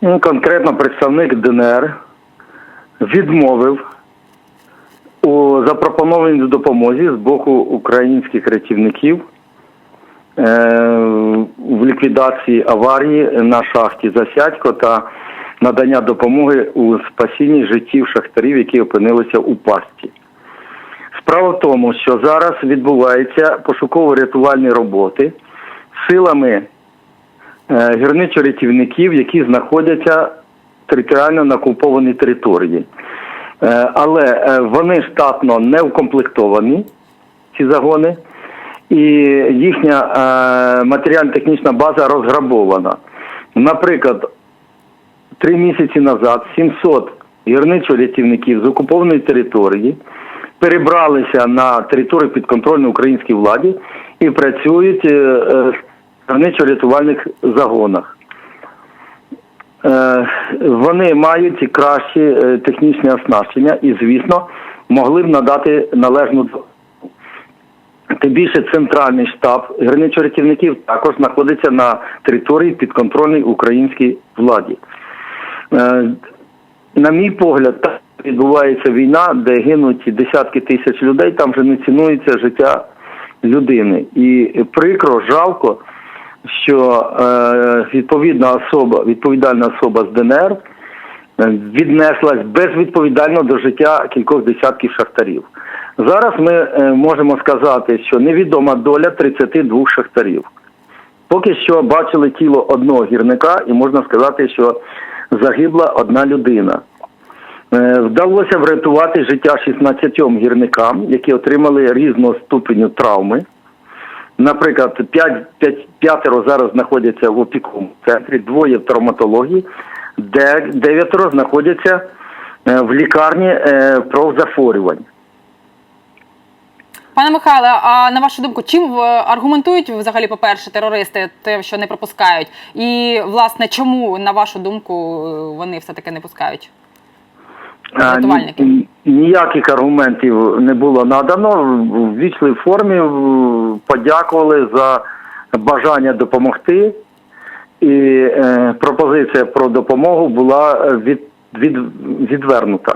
Ну, Конкретно представник ДНР відмовив у запропонованій допомозі з боку українських рятівників е, в ліквідації аварії на шахті Засядько та надання допомоги у спасінні життів шахтарів, які опинилися у пастці. Справа в тому, що зараз відбуваються пошуково-рятувальні роботи силами гірничо-рятівників, які знаходяться територіально на окупованій території. Е, Але е, вони штатно не укомплектовані, ці загони, і їхня е, матеріально-технічна база розграбована. Наприклад, три місяці назад 700 гірничо-рятівників з окупованої території перебралися на територію підконтрольної українській владі і працюють в гірничо-рятувальних загонах. Е, Вони мають кращі е, технічне оснащення і, звісно, могли б надати належну. Тим більше центральний штаб гірничо-рятівників також знаходиться на території підконтрольній українській владі. Е, На мій погляд, так відбувається війна, де гинуть десятки тисяч людей, там вже не цінується життя людини. І прикро, жалко, що е, відповідна особа, відповідальна особа з ДНР е, віднеслась безвідповідально до життя кількох десятків шахтарів. Зараз ми е, можемо сказати, що невідома доля 32 шахтарів. Поки що бачили тіло одного гірника, і можна сказати, що загибла одна людина. Вдалося врятувати життя 16 гірникам, які отримали різного ступеню травми. Наприклад, 5, 5, п'ятеро зараз знаходяться в опіковому центрі, двоє в травматології, де дев'ятеро знаходяться е, в лікарні е, профзахворювань. Пане Михайле, а на вашу думку, чим е, аргументують взагалі, по-перше, терористи те, що не пропускають? І власне, чому, на вашу думку, вони все-таки не пускають? Рятувальники. Ні- Ніяких аргументів не було надано. В вічливій формі подякували за бажання допомогти, і е, пропозиція про допомогу була від, від, відвернута.